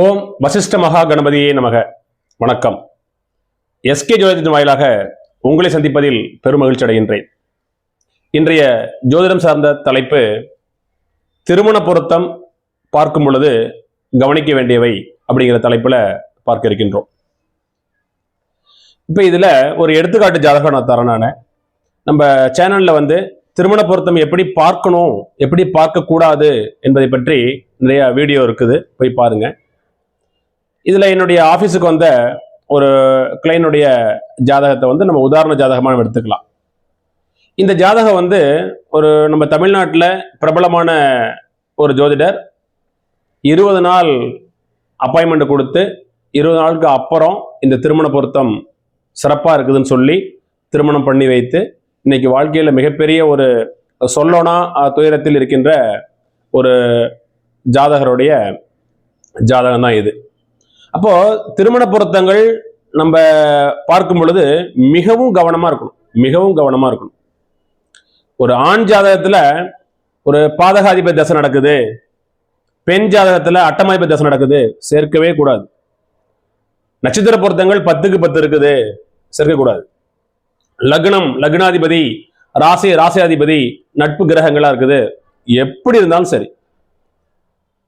ஓம் வசிஷ்ட மகா கணபதியே நமக. வணக்கம். எஸ்கே ஜோதிடத்தின் வாயிலாக உங்களை சந்திப்பதில் பெருமகிழ்ச்சி அடைகின்றேன். இன்றைய ஜோதிடம் சார்ந்த தலைப்பு திருமண பொருத்தம் பார்க்கும் பொழுது கவனிக்க வேண்டியவை அப்படிங்கிற தலைப்பில் பார்க்க இருக்கின்றோம். இப்போ இதில் ஒரு எடுத்துக்காட்டு ஜாதகம் நான் தரேன் நான். நம்ம சேனலில் வந்து திருமண பொருத்தம் எப்படி பார்க்கணும் எப்படி பார்க்கக்கூடாது என்பதை பற்றி நிறையா வீடியோ இருக்குது. போய் பாருங்கள் இதில் என்னுடைய ஆஃபீஸுக்கு வந்த ஒரு கிளைனுடைய ஜாதகத்தை வந்து நம்ம உதாரண ஜாதகமாக எடுத்துக்கலாம். இந்த ஜாதகம் வந்து ஒரு நம்ம தமிழ்நாட்டில் பிரபலமான ஒரு ஜோதிடர். இருபது நாள் அப்பாயின்மெண்ட் கொடுத்து இருபது நாளுக்கு அப்புறம் இந்த திருமண பொருத்தம் சிறப்பாக இருக்குதுன்னு சொல்லி திருமணம் பண்ணி வைத்து இன்னைக்கு வாழ்க்கையில் மிகப்பெரிய ஒரு சொல்லோனா துயரத்தில் இருக்கின்ற ஒரு ஜாதகருடைய ஜாதகம் தான் இது. அப்போ திருமண பொருத்தங்கள் நம்ம பார்க்கும் பொழுது மிகவும் கவனமா இருக்கணும். மிகவும் கவனமா இருக்கணும். ஒரு ஆண் ஜாதகத்துல ஒரு பாதகாதிபதி தசை நடக்குது. பெண் ஜாதகத்துல அட்டமாதிபதி தசை நடக்குது. சேர்க்கவே கூடாது. நட்சத்திர பொருத்தங்கள் பத்துக்கு பத்து இருக்குது. சேர்க்கக்கூடாது லக்னம் லக்னாதிபதி ராசி ராசியாதிபதி நட்பு கிரகங்களா இருக்குது. எப்படி இருந்தாலும் சரி.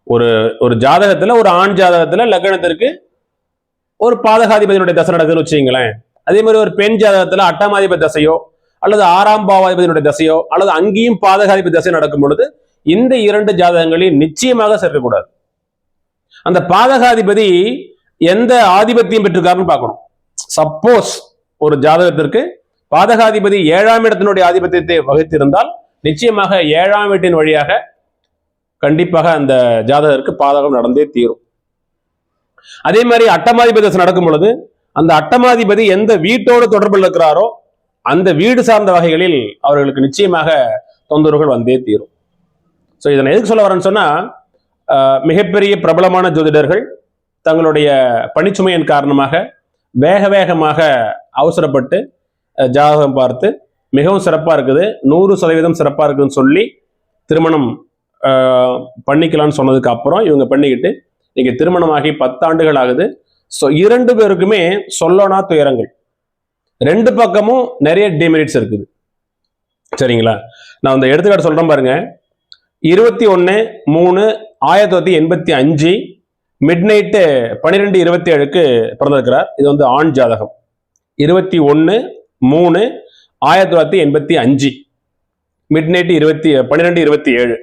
ஒரு ஒரு ஜாதகத்துல ஒரு ஆண் ஜாதகத்துல லக்னத்திற்கு ஒரு பாதகாதிபதியினுடைய தசை நடக்குதுன்னு வச்சுங்களேன் அதே மாதிரி ஒரு பெண் ஜாதகத்துல அட்டமாதிபதி தசையோ அல்லது ஆறாம் பாவாதிபதியினுடைய தசையோ அல்லது அங்கேயும் பாதகாதிபதி தசை நடக்கும் பொழுது இந்த இரண்டு ஜாதகங்களையும் நிச்சயமாக சேர்க்கக்கூடாது. அந்த பாதகாதிபதி எந்த ஆதிபத்தியம் பெற்றிருக்காருன்னு பார்க்கணும். சப்போஸ் ஒரு ஜாதகத்திற்கு பாதகாதிபதி ஏழாம் இடத்தினுடைய ஆதிபத்தியத்தை வகித்திருந்தால் நிச்சயமாக ஏழாம் வீட்டின் வழியாக கண்டிப்பாக அந்த ஜாதகருக்கு பாதகம் நடந்தே தீரும். அதே மாதிரி அட்டமாதிபதி தசை நடக்கும் பொழுது அந்த அட்டமாதிபதி எந்த வீட்டோடு தொடர்பில் இருக்கிறாரோ அந்த வீடு சார்ந்த வகைகளில் அவர்களுக்கு நிச்சயமாக தொந்தரவுகள் வந்தே தீரும். ஸோ இதனை எதுக்கு சொல்ல வரேன்னு சொன்னா மிகப்பெரிய பிரபலமான ஜோதிடர்கள் தங்களுடைய பணிச்சுமையின் காரணமாக வேக வேகமாக அவசரப்பட்டு ஜாதகம் பார்த்து மிகவும் சிறப்பாக இருக்குது நூறு சதவீதம் சிறப்பாக இருக்குதுன்னு சொல்லி திருமணம் பண்ணிக்கலாம்னு சொன்னதுக்கு அப்புறம் இவங்க பண்ணிக்கிட்டு இன்னைக்கு திருமணமாகி பத்தாண்டுகள் ஆகுது. ஸோ இரண்டு பேருக்குமே சொல்லனா துயரங்கள். ரெண்டு பக்கமும் நிறைய டிமெரிட்ஸ் இருக்குது. சரிங்களா? நான் அந்த எடுத்துக்காட்டு சொல்கிறேன் பாருங்க. இருபத்தி ஒன்று மூணு ஆயிரத்தி தொள்ளாயிரத்தி எண்பத்தி அஞ்சு மிட் நைட்டு பன்னிரெண்டு இருபத்தி ஏழுக்கு பிறந்திருக்கிறார். இது வந்து ஆண் ஜாதகம். இருபத்தி ஒன்று மூணு ஆயிரத்தி தொள்ளாயிரத்தி எண்பத்தி அஞ்சு மிட் நைட்டு இருபத்தி பன்னிரெண்டு இருபத்தி ஏழு.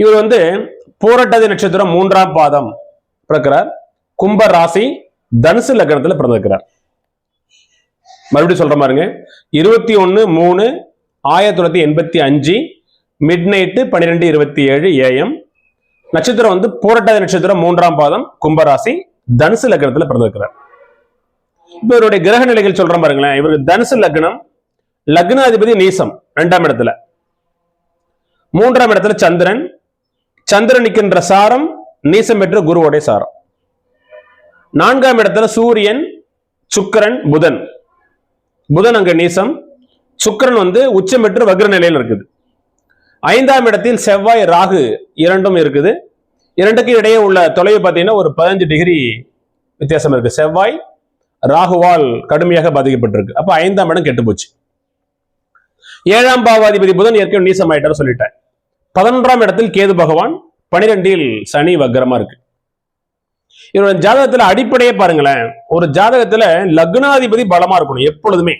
இவர் வந்து பூரட்டாதி நட்சத்திரம் மூன்றாம் பாதம் பிறக்கிறார். கும்ப ராசி தனுசு லக்னத்துல பிறந்திருக்கிறார். மறுபடியும் சொல்ற பாருங்க இருபத்தி ஒன்று மூணு ஆயிரத்தி தொள்ளாயிரத்தி எண்பத்தி அஞ்சு மிட் நைட்டு பன்னிரெண்டு இருபத்தி ஏழு ஏஎம் நட்சத்திரம் வந்து பூரட்டாதி நட்சத்திரம் மூன்றாம் பாதம் கும்பராசி தனுசு லக்னத்துல பிறந்திருக்கிறார். இப்ப இவருடைய கிரக நிலைகள் சொல்ற பாருங்களேன் இவருக்கு தனுசு லக்னம் லக்னாதிபதி நீசம் ரெண்டாம் இடத்துல. மூன்றாம் இடத்துல சந்திரன் சந்திரன் சாரம் நீசம் பெற்ற குருவோடைய சாரம். நான்காம் இடத்துல சூரியன் சுக்கிரன் புதன். புதன் அங்க நீசம் சுக்கிரன் வந்து உச்சம் பெற்று வக்ர நிலையில் இருக்குது. ஐந்தாம் இடத்தில் செவ்வாய் ராகு இரண்டும் இருக்குது. இரண்டுக்கு இடையே உள்ள தொலைவு பார்த்தீங்கன்னா ஒரு பதினஞ்சு டிகிரி வித்தியாசம் இருக்கு. செவ்வாய் ராகுவால் கடுமையாக பாதிக்கப்பட்டிருக்கு. அப்ப ஐந்தாம் இடம் கெட்டு போச்சு ஏழாம் பாவாதிபதி புதன் ஏற்கனவே நீசம் ஆயிட்டார் சொல்லிட்டேன். பதினொன்றாம் இடத்தில் கேது பகவான் பனிரெண்டில் சனி வக்கரமா இருக்கு. இவரோட ஜாதகத்துல அடிப்படையே பாருங்களேன். ஒரு ஜாதகத்துல லக்னாதிபதி பலமா இருக்கணும் எப்பொழுதுமே.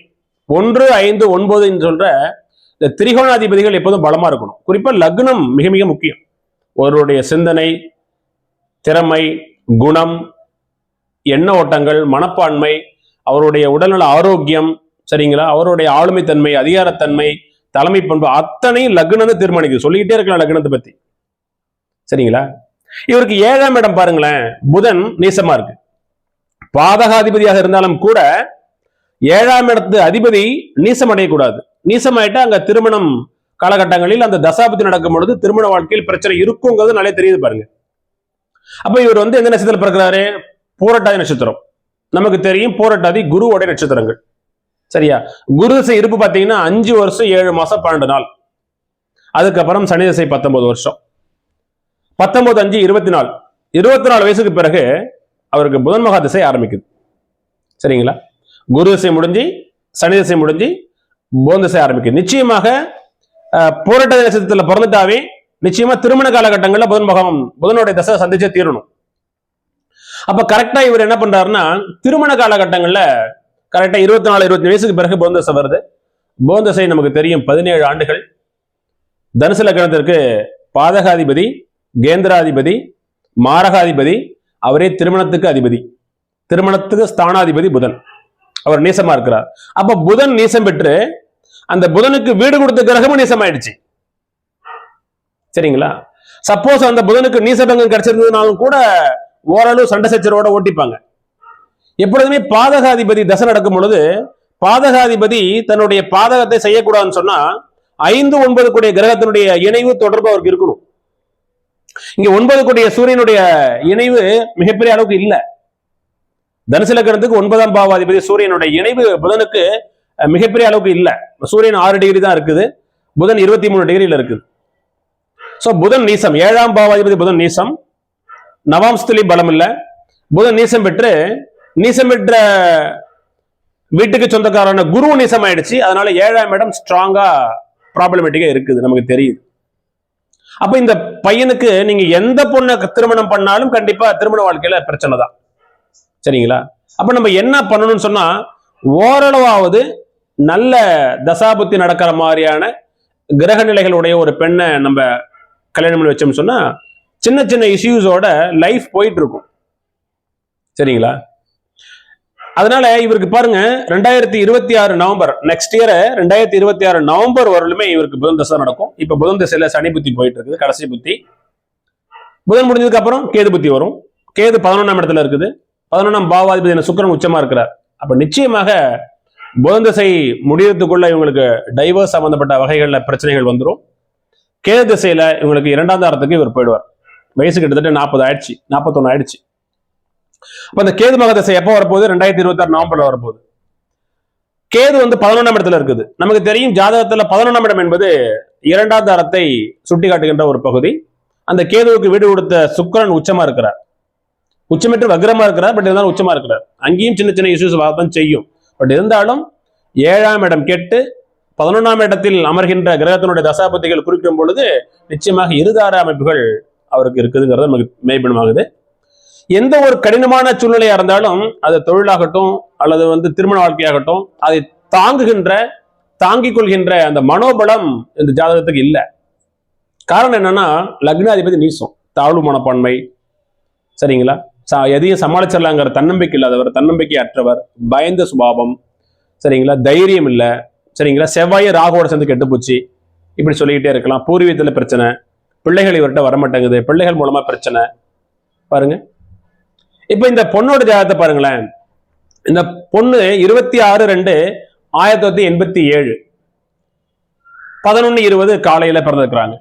ஒன்று ஐந்து ஒன்பது சொல்ற இந்த திரிகோணாதிபதிகள் எப்போதும் பலமா இருக்கணும். குறிப்பா லக்னம் மிக மிக முக்கியம். ஒருவருடைய சிந்தனை திறமை குணம் எண்ண ஓட்டங்கள் மனப்பான்மை அவருடைய உடல்நல ஆரோக்கியம் சரிங்களா? அவருடைய ஆளுமைத்தன்மை அதிகாரத்தன்மை தலைமை பண்பு அத்தனையும் லக்னத்தை தீர்மானிக்குது. சொல்லிக்கிட்டே இருக்கலாம் லக்னத்தை பத்தி. சரிங்களா? இவருக்கு ஏழாம் இடம் பாருங்களேன். புதன் நீசமா இருக்கு. பாதகாதிபதியாக இருந்தாலும் கூட ஏழாம் இடத்து அதிபதி நீசம் அடையக்கூடாது. நீசமாயிட்டா அங்க திருமணம் காலகட்டங்களில் அந்த தசாபதி நடக்கும் பொழுது திருமண வாழ்க்கையில் பிரச்சனை இருக்குங்கிறது நல்லா தெரியுது பாருங்க. அப்ப இவர் வந்து எந்த நட்சத்திரத்தில் பிறக்கிறாரு? பூரட்டாதி நட்சத்திரம். நமக்கு தெரியும் பூரட்டாதி குருவோட நட்சத்திரங்கள். சரியா? குரு திசை இருப்பு பார்த்தீங்கன்னா அஞ்சு வருஷம் ஏழு மாசம் பன்னெண்டு நாள். அதுக்கப்புறம் சனி திசை பத்தொன்பது வருஷம். பத்தொன்பது அஞ்சு இருபத்தி நாலு. இருபத்தி நாலு வயசுக்கு பிறகு அவருக்கு புதன் மகா திசை ஆரம்பிக்குது. சரிங்களா? குரு திசை முடிஞ்சு சனி திசை முடிஞ்சு புதன் திசை ஆரம்பிக்குது. நிச்சயமாக அஹ், போராட்ட நட்சத்திரத்தில் பிறந்துட்டாவே நிச்சயமா திருமண காலகட்டங்களில் புதன் மகம் புதனுடைய தசை சந்திச்சே தீரணும். அப்ப கரெக்டா இவர் என்ன பண்றாருன்னா திருமண காலகட்டங்கள்ல கரெக்டா இருபத்தி நாலு இருபத்தி வயசுக்கு பிறகு போந்தசை வருது. போந்தசை நமக்கு தெரியும் பதினேழு ஆண்டுகள். தனுசு லக்னத்திற்கு பாதகாதிபதி கேந்திராதிபதி மாரகாதிபதி அவரே திருமணத்துக்கு அதிபதி. திருமணத்துக்கு ஸ்தானாதிபதி புதன். அவர் நீசமா இருக்கிறார். அப்ப புதன் நீசம் பெற்று அந்த புதனுக்கு வீடு கொடுத்த கிரகமும் நீசம் ஆயிடுச்சு சரிங்களா? சப்போஸ் அந்த புதனுக்கு நீசபங்கம் கிடைச்சிருந்ததுனாலும் கூட ஓரளவு சண்டை சச்சரவோட ஓட்டிப்பாங்க. எப்பொழுதுமே பாதகாதிபதி தசை நடக்கும் பொழுது பாதகாதிபதி தன்னுடைய பாதகத்தை செய்யக்கூடாதுன்னு சொன்னா ஐந்து ஒன்பது கூடிய கிரகத்தினுடைய இணைவு தொடர்பு அவருக்கு இருக்கணும். இங்க ஒன்பது கூடிய சூரியனுடைய இணைவு மிகப்பெரிய அளவுக்கு இல்லை. தனுசு ஒன்பதாம் பாவாதிபதி சூரியனுடைய இணைவு புதனுக்கு மிகப்பெரிய அளவுக்கு இல்லை. சூரியன் ஆறு டிகிரி தான் இருக்குது. புதன் இருபத்தி மூணு டிகிரியில் இருக்குது. ஸோ புதன் நீசம் ஏழாம் பாவாதிபதி புதன் நீசம். நவாம்ஸ்துலி பலம் இல்லை புதன் நீசம் பெற்று நீசமிட்ட வீட்டுக்கு சொந்தக்காரான குரு நீசம் ஆயிடுச்சு அதனால ஏழாம் இடம் ஸ்ட்ராங்கா ப்ராப்ளமேட்டிக்கா இருக்குது நமக்கு தெரியுது. அப்ப இந்த பையனுக்கு நீங்க எந்த பொண்ணை திருமணம் பண்ணாலும் கண்டிப்பா திருமண வாழ்க்கையில பிரச்சனை தான். சரிங்களா? அப்ப நம்ம என்ன பண்ணணும்னு சொன்னா ஓரளவாவது நல்ல தசாபுத்தி நடக்கிற மாதிரியான கிரக நிலைகளுடைய ஒரு பெண்ணை நம்ம கல்யாணம் பண்ணி வச்சோம்னு சொன்னா சின்ன சின்ன இஷ்யூஸோட லைஃப் போயிட்டு இருக்கும். சரிங்களா? அதனால இவருக்கு பாருங்க ரெண்டாயிரத்தி இருபத்தி ஆறு நவம்பர் நெக்ஸ்ட் இயர் ரெண்டாயிரத்தி இருபத்தி ஆறு நவம்பர் வரலுமே இவருக்கு புதன் தசை நடக்கும். இப்ப புதன் திசையில சனி புத்தி போயிட்டு இருக்குது கடைசி புத்தி. புதன் முடிஞ்சதுக்கு அப்புறம் கேது புத்தி வரும். கேது பதினொன்றாம் இடத்துல இருக்குது. பதினொன்றாம் பாவாதிபதி சுக்கரன் உச்சமா இருக்கிறார். அப்ப நிச்சயமாக புதன் திசை முடியறதுக்குள்ள இவங்களுக்கு டைவர்ஸ் சம்பந்தப்பட்ட வகைகள்ல பிரச்சனைகள் வந்துடும் கேது திசையில இவங்களுக்கு இரண்டாம் தாரத்துக்கு இவர் போயிடுவார். வயசு கிட்டத்தட்ட நாற்பது ஆயிடுச்சு நாற்பத்தொன்னு ஆயிடுச்சு. அப்ப அந்த கேது மக திசை எப்போ வரப்போகுது? ரெண்டாயிரத்தி இருபத்தி ஆறு நவம்பர்ல வரப்போகுது. கேது வந்து பதினொன்றாம் இடத்துல இருக்குது. நமக்கு தெரியும் ஜாதகத்துல பதினொன்றாம் இடம் என்பது இரண்டாம் தாரத்தை சுட்டி காட்டுகின்ற ஒரு பகுதி. அந்த கேதுவுக்கு வீடு கொடுத்த சுக்கரன் உச்சமா இருக்கிறார். உச்சமிட்டு வக்ரமா இருக்கிறார் பட் இருந்தாலும் உச்சமா இருக்கிறார். அங்கேயும் சின்ன சின்ன இஷ்யூஸ் வரதான் செய்யும். பட் இருந்தாலும் ஏழாம் இடம் கெட்டு பதினொன்றாம் இடத்தில் அமர்கின்ற கிரகத்தினுடைய தசாபதிகள் குறிக்கும் பொழுது நிச்சயமாக இருதார அமைப்புகள் அவருக்கு இருக்குதுங்கிறது நமக்கு மேம்படுமாகுது. எந்த ஒரு கடினமான சூழ்நிலையா இருந்தாலும் அது தொழிலாகட்டும் அல்லது வந்து திருமண வாழ்க்கையாகட்டும் அதை தாங்குகின்ற தாங்கிக் கொள்கின்ற அந்த மனோபலம் இந்த ஜாதகத்துக்கு இல்லை. காரணம் என்னன்னா லக்னாதிபதி நீசம் தாழ்வு மனப்பான்மை. சரிங்களா? சா எதையும் சமாளிச்சிடலாங்கிற தன்னம்பிக்கை இல்லாதவர் தன்னம்பிக்கை அற்றவர் பயந்த சுபாவம். சரிங்களா? தைரியம் இல்லை. சரிங்களா? செவ்வாயை ராகுவோட சேர்ந்து கெட்டுப்போச்சு இப்படி சொல்லிக்கிட்டே இருக்கலாம். பூர்வீகத்தில் பிரச்சனை. பிள்ளைகள் இவர்கிட்ட வரமாட்டேங்குது. பிள்ளைகள் மூலமா பிரச்சனை. பாருங்க. இப்போ இந்த பொண்ணோட ஜாதகத்தை பாருங்களேன். இந்த பொண்ணு இருபத்தி ஆறு ரெண்டு ஆயிரத்தி தொள்ளாயிரத்தி எண்பத்தி ஏழு. பதினொன்று இருபது காலையில பிறந்திருக்கிறாங்க.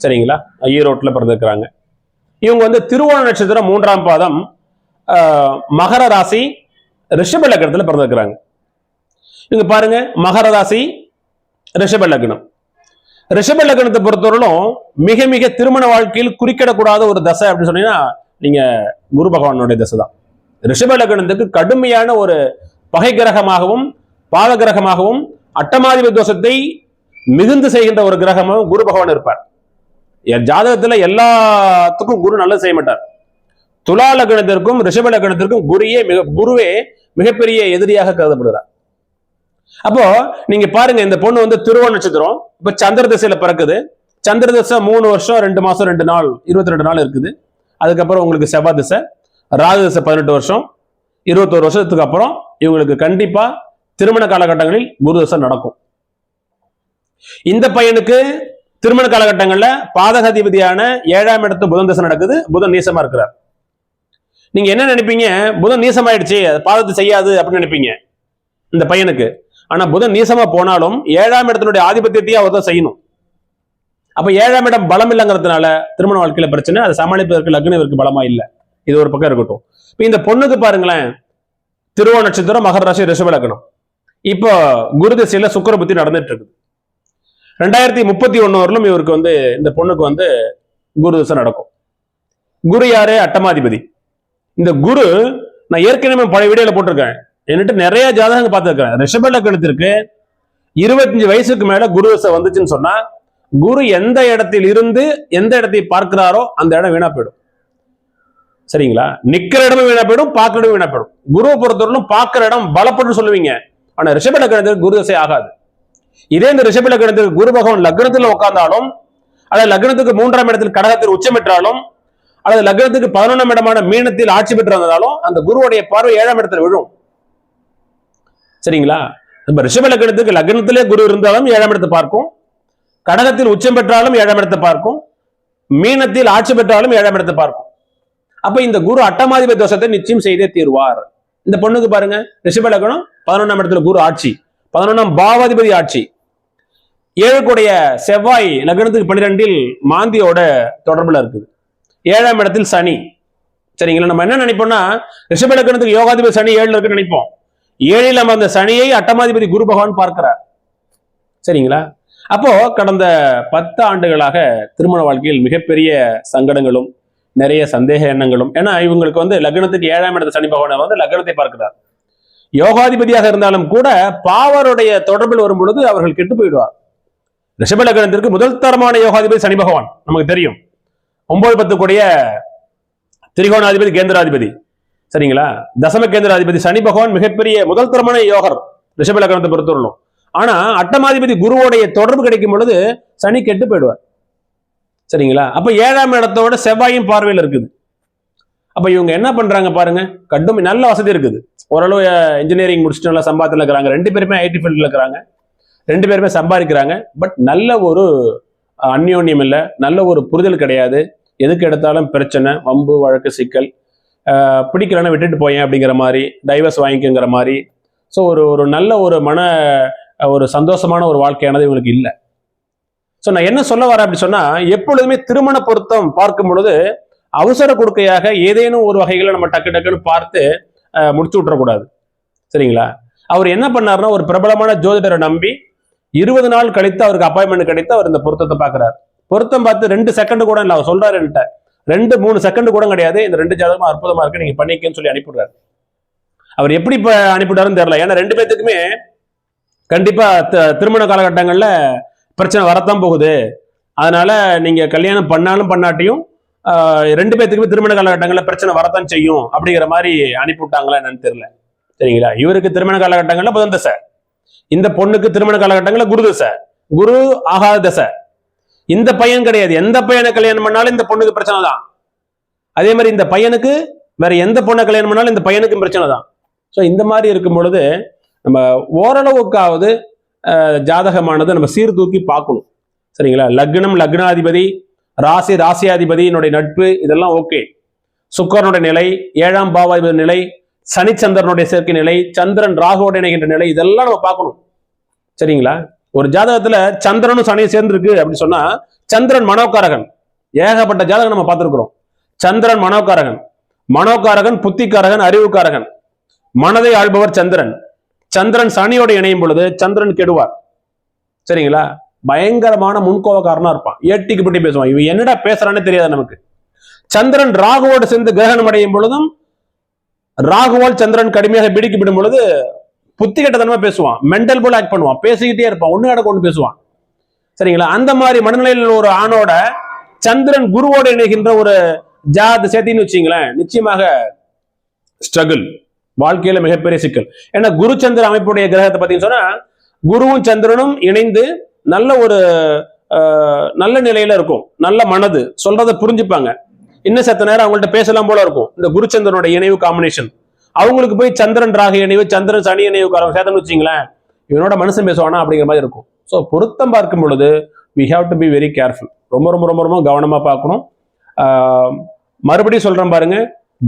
சரிங்களா? ஈரோட்டில் பிறந்திருக்கிறாங்க. இவங்க வந்து திருவோண நட்சத்திரம் மூன்றாம் பாதம் ஆஹ், மகர ராசி ரிஷப லக்னத்தில் பிறந்திருக்கிறாங்க. இங்க பாருங்க மகர ராசி ரிஷப லக்னம். ரிஷப லக்னத்தை பொறுத்தவரையிலும் மிக மிக திருமண வாழ்க்கையில் குறிக்கிடக்கூடாத ஒரு தசை அப்படின்னு சொன்னீங்கன்னா நீங்க குரு பகவானுடைய தசை தான் ரிஷப லக்னத்துக்கு கடுமையான ஒரு பகை கிரகமாகவும் பாவ கிரகமாகவும் அட்டமாதிபதி தோஷத்தை மிகுந்து செய்கின்ற ஒரு கிரகமும் குரு பகவான் இருப்பார். என் ஜாதகத்துல எல்லாத்துக்கும் குரு நல்லது செய்ய மாட்டார். துலா லக்னத்திற்கும் ரிஷப லக்னத்திற்கும் குருயே மிக குருவே மிகப்பெரிய எதிரியாக கருதப்படுகிறார். அப்போ நீங்க பாருங்க இந்த பொண்ணு வந்து திருவ நட்சத்திரம். இப்ப சந்திர திசையில பிறக்குது. சந்திர திசை மூணு வருஷம் ரெண்டு மாசம் ரெண்டு நாள் இருபத்தி ரெண்டு நாள் இருக்குது. அதுக்கப்புறம் உங்களுக்கு செவ்வாய் திசை ராகு திசை பதினெட்டு வருஷம் இருபத்தோரு வருஷத்துக்கு அப்புறம் இவங்களுக்கு கண்டிப்பா திருமண காலகட்டங்களில் குரு திசை நடக்கும். இந்த பையனுக்கு திருமண காலகட்டங்கள்ல பாதகாதிபதியான ஏழாம் இடத்து புதன் திசை நடக்குது. புதன் நீசமா இருக்கிறார். நீங்க என்ன நினைப்பீங்க? புதன் நீசமாயிடுச்சு பாதத்தை செய்யாது அப்படின்னு நினைப்பீங்க. இந்த பையனுக்கு. ஆனா புதன் நீசமா போனாலும் ஏழாம் இடத்தினுடைய ஆதிபத்தியத்தையும் அவர் தான் செய்யணும். அப்ப ஏழாம் இடம் பலம் இல்லைங்கிறதுனால திருமண வாழ்க்கையில பிரச்சனை அதை சமாளிப்பதற்கு லக்னம் இவருக்கு பலமா இல்ல. இது ஒரு பக்கம் இருக்கட்டும். இப்போ இந்த பொண்ணுக்கு பாருங்களேன் திருவோண நட்சத்திரம் மகர ராசி ரிஷப லக்னம். இப்போ குரு திசையில சுக்கர புத்தி நடந்துட்டு இருக்குது. ரெண்டாயிரத்தி முப்பத்தி ஒண்ணு வரலும் இவருக்கு வந்து இந்த பொண்ணுக்கு வந்து குரு திசை நடக்கும். குரு யாரு? அட்டமாதிபதி. இந்த குரு நான் ஏற்கனவே பழைய வீடியோல போட்டிருக்கேன். என்கிட்ட நிறைய ஜாதகங்கள் பார்த்துருக்கேன். ரிஷப லக்னத்திற்கு இருபத்தஞ்சு வயசுக்கு மேல குரு தசை வந்துச்சுன்னு சொன்னா குரு எந்த இடத்தில் இருந்து எந்த இடத்தை பார்க்கிறாரோ அந்த இடம் வீணா போயிடும். சரிங்களா? நிக்கிற இடமும் வீணா போயிடும் பார்க்கிற இடம் வீணா போயிடும். குருவை பொறுத்தவரைக்கும் பார்க்கிற இடம் பலப்படும் சொல்லுவீங்க. ஆனா ரிஷப லக்னத்துக்கு குரு தசை ஆகாது. இதே இந்த ரிஷப லக்னத்துக்கு குரு பகவான் லக்னத்துல உட்கார்ந்தாலும் அல்லது லக்னத்துக்கு மூன்றாம் இடத்தில் கடகத்தில் உச்சமிட்டாலும் அல்லது லக்னத்துக்கு பதினொன்றாம் இடமான மீனத்தில் ஆட்சி பெற்று அந்த குருவுடைய பார்வை ஏழாம் இடத்துல விழும். சரிங்களா? நம்ம ரிஷப லக்னத்துக்கு லக்னத்திலே குரு இருந்தாலும் ஏழாம் இடத்தை பார்க்கும். கடகத்தில் உச்சம் பெற்றாலும் ஏழாம் இடத்தை பார்க்கும். மீனத்தில் ஆட்சி பெற்றாலும் ஏழாம் இடத்தை பார்க்கும். அப்ப இந்த குரு அட்டமாதிபதி தோஷத்தை நிச்சயம் செய்தே தீர்வார். இந்த பொண்ணுக்கு பாருங்க ரிஷப லக்னம் பதினொன்றாம் இடத்துல குரு ஆட்சி பதினொன்றாம் பாவாதிபதி ஆட்சி. ஏழுக்குடைய செவ்வாய் லக்னத்துக்கு பன்னிரெண்டில் மாந்தியோட தொடர்புல இருக்குது. ஏழாம் இடத்தில் சனி. சரிங்களா? நம்ம என்ன நினைப்போம்னா ரிஷப லக்னத்துக்கு யோகாதிபதி சனி ஏழுல இருக்குன்னு நினைப்போம். ஏழில் நம்ம அந்த சனியை அட்டமாதிபதி குரு பகவான் பார்க்கிறார். சரிங்களா? அப்போ கடந்த பத்து ஆண்டுகளாக திருமண வாழ்க்கையில் மிகப்பெரிய சங்கடங்களும் நிறைய சந்தேக எண்ணங்களும். ஏன்னா இவங்களுக்கு வந்து லக்னத்துக்கு ஏழாம் இடத்த சனி பகவான் வந்து லக்னத்தை பார்க்கிறார். யோகாதிபதியாக இருந்தாலும் கூட பாவருடைய தொடர்பில் வரும் பொழுது அவர்கள் கெட்டு போயிடுவார். ரிஷப லக்னத்திற்கு முதல் தரமான யோகாதிபதி சனி பகவான் நமக்கு தெரியும். ஒன்பது பத்து கூடிய திரிகோணாதிபதி கேந்திராதிபதி. சரிங்களா? தசம கேந்திராதிபதி சனி பகவான் மிகப்பெரிய முதல் தரமான யோகர் ரிஷப லக்னத்தை பொறுத்தவரலும் ஆனா அட்டமாதிபதி குருவோடைய தொடர்பு கிடைக்கும் பொழுது சனி கெட்டு போயிடுவார். சரிங்களா? அப்ப ஏழாம் இடத்தோட செவ்வாயும் பார்வையில் இருக்குது. அப்ப இவங்க என்ன பண்றாங்க பாருங்க? கடும் நல்ல வசதி இருக்குது. ஓரளவு இன்ஜினியரிங் முடிச்சுட்டு நல்லா சம்பாத்தில் இருக்கிறாங்க. ரெண்டு பேருமே ஐடி ஃபீல்டில் இருக்கிறாங்க. ரெண்டு பேருமே சம்பாதிக்கிறாங்க. பட் நல்ல ஒரு அந்யோன்யம் இல்லை. நல்ல ஒரு புரிதல் கிடையாது. எதுக்கு எடுத்தாலும் பிரச்சனை வம்பு வழக்கு சிக்கல். பிடிக்கலன்னா விட்டுட்டு போயேன் அப்படிங்கிற மாதிரி டைவர்ஸ் வாங்கிக்கங்கிற மாதிரி. ஸோ ஒரு ஒரு நல்ல ஒரு மன ஒரு சந்தோஷமான ஒரு வாழ்க்கையானது இவங்களுக்கு இல்லை. ஸோ நான் என்ன சொல்ல வரேன் அப்படி சொன்னா எப்பொழுதுமே திருமண பொருத்தம் பார்க்கும் பொழுது அவசர கொடுக்கையாக ஏதேனும் ஒரு வகைகளை நம்ம டக்கு டக்குன்னு பார்த்து முடிச்சு விட்டுறக்கூடாது. சரிங்களா? அவர் என்ன பண்ணாருன்னா ஒரு பிரபலமான ஜோதிடரை நம்பி இருபது நாள் கழித்து அவருக்கு அப்பாயின்மெண்ட் கிடைத்து அவர் இந்த பொருத்தத்தை பார்க்கறாரு. பொருத்தம் பார்த்து ரெண்டு செகண்ட் கூட இல்லை அவர் சொல்றாரு என்கிட்ட. ரெண்டு மூணு செகண்ட் கூட கிடையாது இந்த ரெண்டு ஜாதகமும் அற்புதமா இருக்கு நீங்க பண்ணிக்கன்னு சொல்லி அனுப்பிவிடுறாரு. அவர் எப்படி இப்ப அனுப்பிவிட்டாருன்னு தெரியல. ஏன்னா ரெண்டு பேத்துக்குமே கண்டிப்பாக த- திருமண காலகட்டங்களில் பிரச்சனை வரத்தான் போகுது. அதனால நீங்கள் கல்யாணம் பண்ணாலும் பண்ணாட்டியும் ரெண்டு பேர்த்துக்குமே திருமண காலகட்டங்களில் பிரச்சனை வரத்தான் செய்யும் அப்படிங்கிற மாதிரி அனுப்பிவிட்டாங்களா என்னன்னு தெரியல. சரிங்களா? இவருக்கு திருமண காலகட்டங்களில் புதன் தசை. இந்த பொண்ணுக்கு திருமண காலகட்டங்களில் குரு தசை. குரு ஆகாத தசை. இந்த பையன் கிடையாது. எந்த பையனை கல்யாணம் பண்ணாலும் இந்த பொண்ணுக்கு பிரச்சனை தான். அதே மாதிரி இந்த பையனுக்கு வேற எந்த பொண்ணை கல்யாணம் பண்ணாலும் இந்த பையனுக்கும் பிரச்சனை தான். ஸோ இந்த மாதிரி இருக்கும் பொழுது நம்ம ஓரளவுக்காவது ஜாதகமானது நம்ம சீர்தூக்கி பார்க்கணும். சரிங்களா? லக்னம் லக்னாதிபதி ராசி ராசியாதிபதியினுடைய நட்பு இதெல்லாம் ஓகே. சுக்கரனுடைய நிலை ஏழாம் பாவாதிபதி நிலை சனிச்சந்திரனுடைய சேர்க்கை நிலை சந்திரன் ராகுவோட இணைகின்ற நிலை இதெல்லாம் நம்ம பார்க்கணும். சரிங்களா? ஒரு ஜாதகத்துல சந்திரனும் சனியும் சேர்ந்திருக்கு அப்படின்னு சொன்னா சந்திரன் மனோகாரகன். ஏகப்பட்ட ஜாதகம் நம்ம பார்த்துருக்குறோம். சந்திரன் மனோகாரகன். மனோகாரகன் புத்திக்காரகன் அறிவுக்காரகன். மனதை ஆள்பவர் சந்திரன். சந்திரன் சனியோட இணையும் பொழுது சந்திரன் கெடுவார். சரிங்களா? பயங்கரமான முன்கோவக்காரனா இருப்பான். ஏட்டிக்கு பற்றி பேசுவான். இவன் என்னடா பேசுறான்னு தெரியாது நமக்கு. சந்திரன் ராகுவோடு சேர்ந்து கிரகணம் அடையும் பொழுதும் ராகுவால் சந்திரன் கடுமையாக பிடிக்கப்படும் பொழுது புத்தி கட்டத்தனமா பேசுவான். மென்டல் போல் ஆக்ட் பண்ணுவான். பேசிக்கிட்டே இருப்பான். ஒண்ணு கடை கொண்டு பேசுவான். சரிங்களா? அந்த மாதிரி மனநிலையில் ஒரு ஆணோட சந்திரன் குருவோடு இணைகின்ற ஒரு ஜாத் சேர்த்தின்னு வச்சீங்களேன் நிச்சயமாக ஸ்ட்ரகிள் வாழ்க்கையில மிகப்பெரிய சிக்கல். ஏன்னா குரு சந்திர அமைப்புடைய கிரகத்தை பார்த்தீங்கன்னு சொன்னா குருவும் சந்திரனும் இணைந்து நல்ல ஒரு நல்ல நிலையில இருக்கும். நல்ல மனது. சொல்றதை புரிஞ்சுப்பாங்க. இன்னும் சத்த நேரம் அவங்கள்ட்ட பேசலாம் போல இருக்கும். இந்த குருச்சந்திரனோட இணைவு காம்பினேஷன் அவங்களுக்கு போய் சந்திரன் ராக இணைவு சந்திரன் சனி இணைவு காரணம் சேதம் வச்சிங்களேன் இவனோட மனுஷன் பேசுவானா அப்படிங்கிற மாதிரி இருக்கும். ஸோ பொருத்தம் பார்க்கும் பொழுது we have to be very careful ரொம்ப ரொம்ப ரொம்ப ரொம்ப கவனமாக பார்க்கணும். மறுபடியும் சொல்கிறேன் பாருங்க.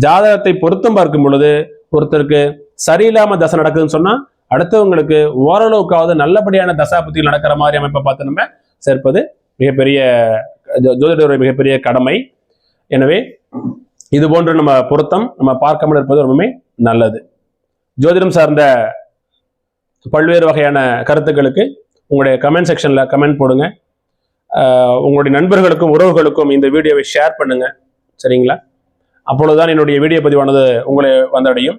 ஜாதகத்தை பொருத்தம் பார்க்கும் பொழுது ஒருத்தருக்கு சரியில்லாம தசை நடக்குதுன்னு சொன்னா அடுத்தவங்களுக்கு ஓரளவுக்காவது நல்லபடியான தசாபுத்திகள் நடக்கிற மாதிரி அமைப்பை பார்த்து நம்ம சேர்ப்பது மிகப்பெரிய ஜோதிடருடைய மிகப்பெரிய கடமை. எனவே இது போன்று நம்ம பொருத்தம் நம்ம பார்க்காமல் இருப்பது ரொம்பவுமே நல்லது. ஜோதிடம் சார்ந்த பல்வேறு வகையான கருத்துக்களுக்கு உங்களுடைய கமெண்ட் செக்ஷனில் கமெண்ட் போடுங்க. உங்களுடைய நண்பர்களுக்கும் உறவுகளுக்கும் இந்த வீடியோவை ஷேர் பண்ணுங்கள் சரிங்களா? அப்பொழுதுதான் என்னுடைய வீடியோ பதிவானது உங்களை வந்தடையும்.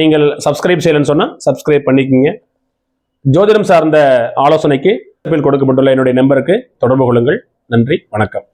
நீங்கள் சப்ஸ்கிரைப் செய்யலைன்னு சொன்னால் சப்ஸ்கிரைப் பண்ணிக்கோங்க. ஜோதிடம் சார்ந்த ஆலோசனைக்கு கொடுக்கப்பட்டுள்ள என்னுடைய நம்பருக்கு தொடர்பு கொள்ளுங்கள். நன்றி வணக்கம்.